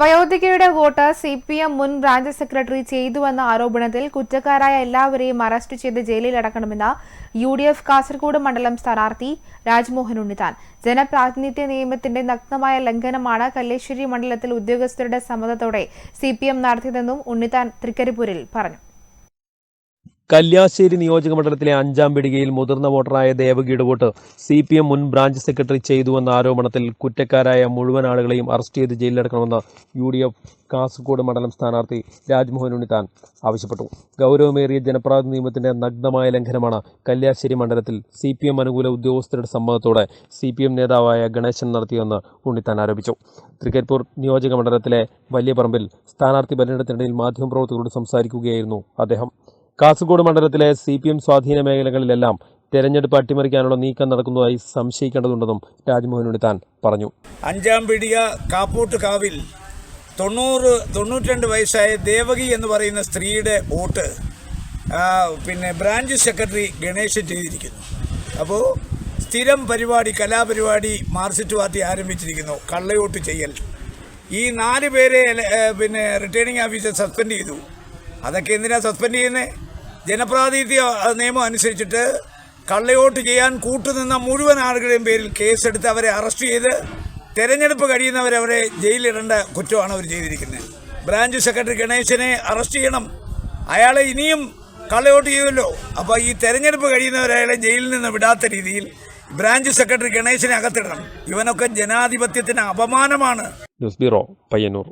വയോധികയുടെ vote C P M മുൻ branch secretary ചെയ്തുവെന്ന ആരോപണത്തിൽ കുറ്റക്കാരായ എല്ലാവരെയും അറസ്റ്റ് ചെയ്ത് ജയിലിലടക്കണമെന്ന് യു ഡി എഫ് കാസർഗോഡ് മണ്ഡലം സ്ഥാനാർത്ഥി രാജ്മോഹൻ ഉണ്ണിത്താൻ. ജനപ്രാതിനിധ്യ നിയമത്തിന്റെ നഗ്നമായ ലംഘനമാണ് കല്ലേശ്വരി മണ്ഡലത്തിൽ ഉദ്യോഗസ്ഥരുടെ സമ്മതത്തോടെ സി പി എം നടത്തിയതെന്നും ഉണ്ണിത്താൻ തൃക്കരിപ്പൂരിൽ പറഞ്ഞു. കല്യാശ്ശേരി നിയോജക മണ്ഡലത്തിലെ അഞ്ചാം പിടികയിൽ മുതിർന്ന വോട്ടറായ ദേവകിയുടെ വോട്ട് സി പി എം മുൻ ബ്രാഞ്ച് സെക്രട്ടറി ചെയ്തുവെന്ന ആരോപണത്തിൽ കുറ്റക്കാരായ മുഴുവൻ ആളുകളെയും അറസ്റ്റ് ചെയ്ത് ജയിലിലടക്കണമെന്ന് യു ഡി എഫ് കാസർഗോഡ് മണ്ഡലം സ്ഥാനാർത്ഥി രാജ്മോഹൻ ഉണ്ണിത്താൻ ആവശ്യപ്പെട്ടു. ഗൗരവമേറിയ ജനപ്രാതി നിയമത്തിന്റെ നഗ്നമായ ലംഘനമാണ് കല്യാശ്ശേരി മണ്ഡലത്തിൽ സി പി എം അനുകൂല ഉദ്യോഗസ്ഥരുടെ സമ്മതത്തോടെ സി പി എം നേതാവായ ഗണേശൻ നടത്തിയെന്ന് ഉണ്ണിത്താൻ ആരോപിച്ചു. തൃക്കരിപ്പൂർ നിയോജക മണ്ഡലത്തിലെ വലിയ പറമ്പിൽ സ്ഥാനാർത്ഥി പര്യടനത്തിനിടയിൽ മാധ്യമപ്രവർത്തകരോട് സംസാരിക്കുകയായിരുന്നു അദ്ദേഹം. കാസർഗോഡ് മണ്ഡലത്തിലെ സി പി എം സ്വാധീന മേഖലകളിലെല്ലാം തെരഞ്ഞെടുപ്പ് അട്ടിമറിക്കാനുള്ള നീക്കം നടക്കുന്നതായി സംശയിക്കേണ്ടതുണ്ടെന്നും രാജ്മോഹൻ ഉണ്ണിത്താൻ പറഞ്ഞു. അഞ്ചാം പിടിയ കാപ്പൂട്ട് കാവിൽ തൊണ്ണൂറ് തൊണ്ണൂറ്റിരണ്ട് വയസ്സായ ദേവകി എന്ന് പറയുന്ന സ്ത്രീയുടെ വോട്ട് പിന്നെ ബ്രാഞ്ച് സെക്രട്ടറി ഗണേശൻ ചെയ്തിരിക്കുന്നു. അപ്പോൾ സ്ഥിരം പരിപാടി കലാപരിപാടി മാർക്സിസ്റ്റ് പാർട്ടി ആരംഭിച്ചിരിക്കുന്നു. കള്ളയോട്ട് ചെയ്യൽ. ഈ നാല് പേരെ പിന്നെ റിട്ടേണിംഗ് ഓഫീസർ സസ്പെൻഡ് ചെയ്തു. അതൊക്കെ എന്തിനാണ് സസ്പെൻഡ് ചെയ്യുന്നത് ജനപ്രാതിനിധ്യ നിയമം അനുസരിച്ചിട്ട് കള്ളയോട്ട് ചെയ്യാൻ കൂട്ടുനിന്ന മുഴുവൻ ആളുകളുടെയും പേരിൽ കേസെടുത്ത് അവരെ അറസ്റ്റ് ചെയ്ത് തെരഞ്ഞെടുപ്പ് കഴിയുന്നവരെ അവരെ ജയിലിടേണ്ട കുറ്റമാണ് അവർ ചെയ്തിരിക്കുന്നത്. ബ്രാഞ്ച് സെക്രട്ടറി ഗണേശനെ അറസ്റ്റ് ചെയ്യണം. അയാളെ ഇനിയും കള്ളയോട്ട് ചെയ്യുമല്ലോ അപ്പോൾ ഈ തെരഞ്ഞെടുപ്പ് കഴിയുന്നവരെ അയാളെ ജയിലിൽ നിന്ന് വിടാത്ത രീതിയിൽ ബ്രാഞ്ച് സെക്രട്ടറി ഗണേശനെ അകത്തിടണം. ഇവനൊക്കെ ജനാധിപത്യത്തിന് അപമാനമാണ്. News bureau Payyanur.